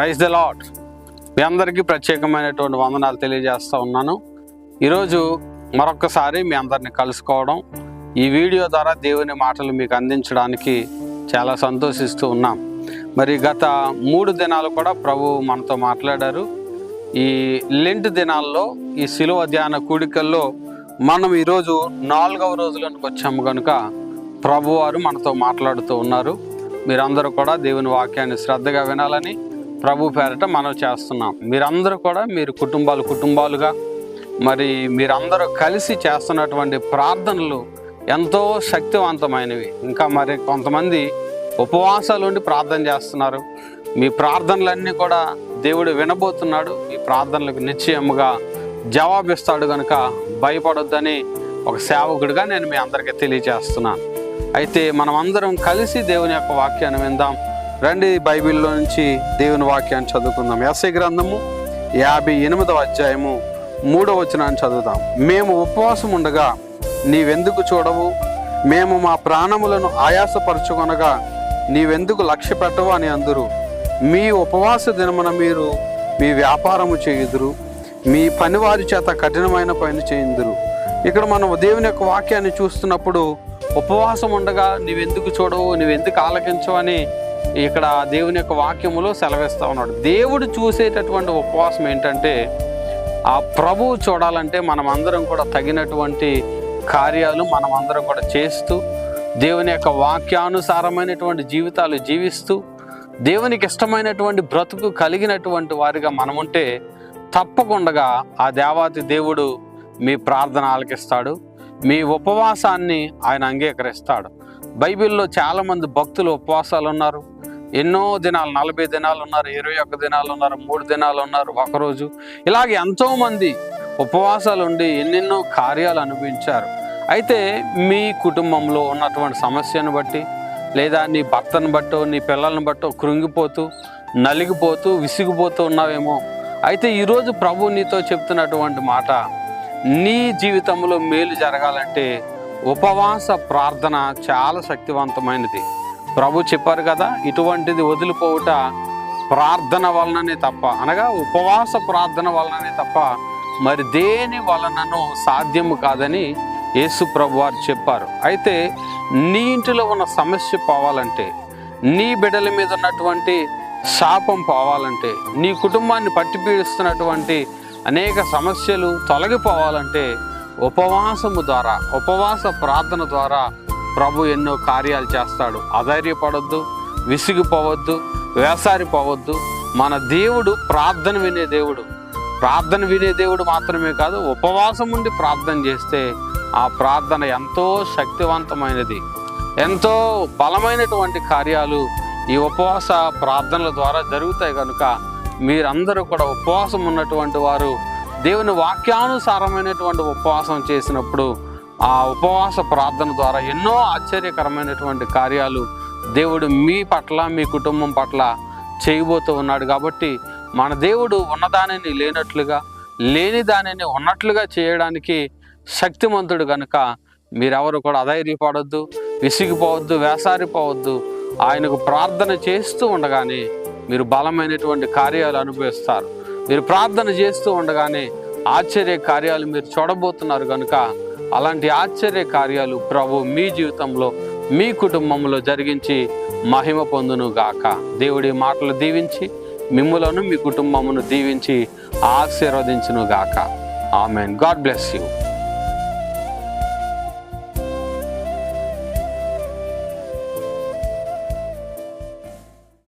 Praise the lot మీ అందరికీ ప్రత్యేకమైనటువంటి వందనాలు తెలియజేస్తూ ఉన్నాను. ఈరోజు మరొకసారి మీ అందరిని కలుసుకోవడం ఈ వీడియో ద్వారా దేవుని మాటలు మీకు అందించడానికి చాలా సంతోషిస్తూ ఉన్నాం. మరి గత మూడు దినాలు కూడా ప్రభు మనతో మాట్లాడారు. ఈ లెంట్ దినాల్లో ఈ శిలువ ధ్యాన కూడికల్లో మనం ఈరోజు నాలుగవ రోజులకు వచ్చాము కనుక ప్రభువారు మనతో మాట్లాడుతూ ఉన్నారు. మీరందరూ కూడా దేవుని వాక్యాన్ని శ్రద్ధగా వినాలని ప్రభు పేరట మనం చేస్తున్నాం. మీరందరూ కూడా మీరు కుటుంబాలు కుటుంబాలుగా మరి మీరందరూ కలిసి చేస్తున్నటువంటి ప్రార్థనలు ఎంతో శక్తివంతమైనవి. ఇంకా మరి కొంతమంది ఉపవాసాలు ఉండి ప్రార్థన చేస్తున్నారు. మీ ప్రార్థనలన్నీ కూడా దేవుడు వినబోతున్నాడు. మీ ప్రార్థనలకు నిశ్చయముగా జవాబిస్తాడు కనుక భయపడొద్దని ఒక సేవకుడిగా నేను మీ అందరికీ తెలియజేస్తున్నాను. అయితే మనం అందరం కలిసి దేవుని యొక్క వాక్యాన్ని విందాం. రండి బైబిల్లో నుంచి దేవుని వాక్యాన్ని చదువుకుందాం. ఎస్ఐ గ్రంథము యాభై ఎనిమిదవ అధ్యాయము మూడవ వచనాన్ని చదువుదాం. మేము ఉపవాసం ఉండగా నీవెందుకు చూడవు? మేము మా ప్రాణములను ఆయాసపరచుకొనగా నీవెందుకు లక్ష్య పెట్టవు అని అందరు. మీ ఉపవాస దినమున మీరు మీ వ్యాపారము చేయుదురు. మీ పనివారి చేత కఠినమైన పని చేయుదురు. ఇక్కడ మనం దేవుని యొక్క వాక్యాన్ని చూస్తున్నప్పుడు ఉపవాసం ఉండగా నీవెందుకు చూడవు? నువ్వెందుకు ఆలకించవు అని ఇక్కడ దేవుని యొక్క వాక్యములో సెలవిస్తూ ఉన్నాడు. దేవుడు చూసేటటువంటి ఉపవాసం ఏంటంటే ఆ ప్రభువు చూడాలంటే మనం అందరం కూడా తగినటువంటి కార్యాలు మనం అందరం కూడా చేస్తూ దేవుని యొక్క వాక్యానుసారమైనటువంటి జీవితాలు జీవిస్తూ దేవునికి ఇష్టమైనటువంటి బ్రతుకు కలిగినటువంటి వారిగా మనముంటే తప్పకుండా ఆ దేవాతి దేవుడు మీ ప్రార్థన ఆలకిస్తాడు మీ ఉపవాసాన్ని ఆయన అంగీకరిస్తాడు. బైబిల్లో చాలామంది భక్తులు ఉపవాసాలు ఉన్నారు ఎన్నో దినాలు నలభై దినాలు ఉన్నారు ఇరవై ఒక్క దినాలు ఉన్నారు మూడు దినాలు ఉన్నారు ఒకరోజు. ఇలాగే ఎంతోమంది ఉపవాసాలు ఉండి ఎన్నెన్నో కార్యాలు అనుభవించారు. అయితే మీ కుటుంబంలో ఉన్నటువంటి సమస్యను బట్టి లేదా నీ భర్తను బట్టో నీ పిల్లల్ని బట్టో కృంగిపోతూ నలిగిపోతూ విసిగిపోతూ ఉన్నావేమో. అయితే ఈరోజు ప్రభు నీతో చెప్తున్నటువంటి మాట నీ జీవితంలో మేలు జరగాలంటే ఉపవాస ప్రార్థన చాలా శక్తివంతమైనది. ప్రభు చెప్పారు కదా ఇటువంటిది వదిలిపోవుట ప్రార్థన వలననే తప్ప అనగా ఉపవాస ప్రార్థన వలననే తప్ప మరి దేని వలనను సాధ్యము కాదని యేసు ప్రభు వారు చెప్పారు. అయితే నీ ఇంటిలో ఉన్న సమస్య పోవాలంటే నీ బిడ్డల మీద ఉన్నటువంటి శాపం పోవాలంటే నీ కుటుంబాన్ని పట్టి పీడిస్తున్నటువంటి అనేక సమస్యలు తొలగిపోవాలంటే ఉపవాసము ద్వారా ఉపవాస ప్రార్థన ద్వారా ప్రభు ఎన్నో కార్యాలు చేస్తాడు. అధైర్యపడొద్దు విసిగిపోవద్దు వేసారిపోవద్దు. మన దేవుడు ప్రార్థన వినే దేవుడు. ప్రార్థన వినే దేవుడు మాత్రమే కాదు ఉపవాసం ఉండి ప్రార్థన చేస్తే ఆ ప్రార్థన ఎంతో శక్తివంతమైనది. ఎంతో బలమైనటువంటి కార్యాలు ఈ ఉపవాస ప్రార్థనల ద్వారా జరుగుతాయి కనుక మీరందరూ కూడా ఉపవాసం ఉన్నటువంటి వారు దేవుని వాక్యానుసారమైనటువంటి ఉపవాసం చేసినప్పుడు ఆ ఉపవాస ప్రార్థన ద్వారా ఎన్నో ఆశ్చర్యకరమైనటువంటి కార్యాలు దేవుడు మీ పట్ల మీ కుటుంబం పట్ల చేయబోతూ ఉన్నాడు. కాబట్టి మన దేవుడు ఉన్నదానిని లేనట్లుగా లేని దానిని ఉన్నట్లుగా చేయడానికి శక్తిమంతుడు కనుక మీరెవరు కూడా అధైర్యపడొద్దు విసిగిపోవద్దు వేసారిపోవద్దు. ఆయనకు ప్రార్థన చేస్తూ ఉండగానే మీరు బలమైనటువంటి కార్యాలు అనుభవిస్తారు. మీరు ప్రార్థన చేస్తూ ఉండగానే ఆశ్చర్య కార్యాలు మీరు చూడబోతున్నారు కనుక అలాంటి ఆశ్చర్య కార్యాలు ప్రభు మీ జీవితంలో మీ కుటుంబంలో జరిగించి మహిమ పొందును గాక దేవుడి మాటలు దీవించి మిమ్ములను మీ కుటుంబమును దీవించి ఆశీర్వదించును గాక ఆమెన్. God bless you.